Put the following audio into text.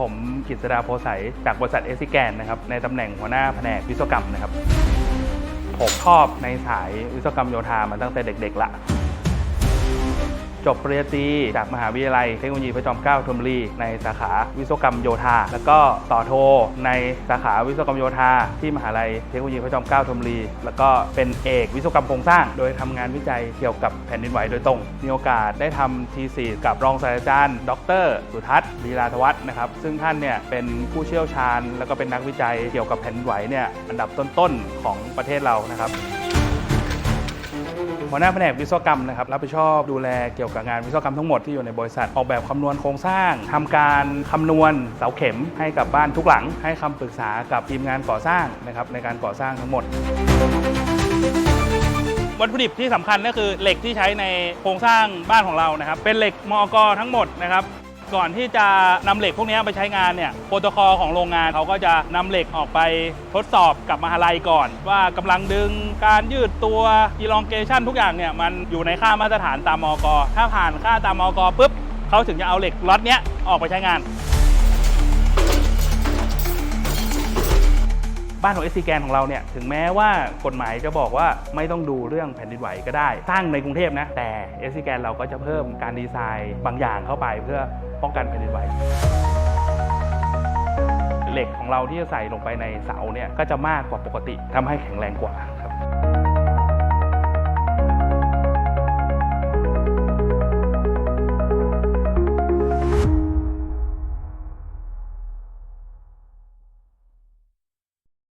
ผมกิษดาโพใสจากบริษัทเอซิแกนนะครับในตำแหน่งหัวหน้าแผนกวิศวกรรมนะครับผมชอบในสายวิศวกรรมโยธามาตั้งแต่เด็ก ๆละ จบปริญญาตรีจากมหาวิทยาลัยเทคโนโลยีพระจอมเกล้าธนบุรีในสาขาวิศวกรรมโยธา แล้วก็ต่อโทในสาขาวิศวกรรมโยธา ที่มหาลัยเทคโนโลยีพระจอมเกล้าธนบุรี แล้วก็เป็นเอกวิศวกรรมโครงสร้าง โดยทำงานวิจัยเกี่ยวกับแผ่นดินไหวโดยตรง มีโอกาสได้ทำทีสีกับรองศาสตราจารย์ ดร สุทัศน์ลีลาธวัฒน์นะครับซึ่งท่านเนี่ยเป็นผู้เชี่ยวชาญ แล้วก็เป็นนักวิจัยเกี่ยวกับแผ่นดินไหวเนี่ยอันดับต้นๆของประเทศเรานะครับ หัวหน้าแผนกวิศวกรรมนะครับรับผิดชอบดูแลเกี่ยวกับงานวิศวกรรมทั้งหมดที่อยู่ในบริษัทออกแบบคำนวณโครงสร้างทำการคำนวณเสาเข็มให้กับบ้านทุกหลัง ให้คำปรึกษากับทีมงานก่อสร้างนะครับในการก่อสร้างทั้งหมดวัตถุดิบที่สำคัญก็คือเหล็กที่ใช้ในโครงสร้างบ้านของเรานะครับ เป็นเหล็กมอกทั้งหมดนะครับ ก่อนที่จะนำเหล็กพวกนี้ไปใช้งานเนี่ยโปรโตคอลของโรงงานเขาก็จะนำเหล็กออกไปทดสอบกับมหาลัยก่อน ว่ากำลังดึงการยืดตัวอีลองเกชันทุกอย่างเนี่ยมันอยู่ในค่ามาตรฐานตามมอกถ้าผ่านค่าตามมอกปุ๊บเขาถึงจะเอาเหล็กล็อตเนี้ยออกไปใช้งาน บ้านของ SC แกนของเราเนี่ยถึงแม้ว่ากฎหมายจะบอกว่าไม่ต้องดูเรื่องแผ่นดินไหวก็ได้ สร้างในกรุงเทพนะแต่ SC แกนเราก็จะเพิ่มการดีไซน์บางอย่างเข้าไปเพื่อป้องกันแผ่นดินไหวเหล็กของเราที่จะใส่ลงไปในเสาเนี่ยก็จะมากกว่าปกติทำให้แข็งแรงกว่า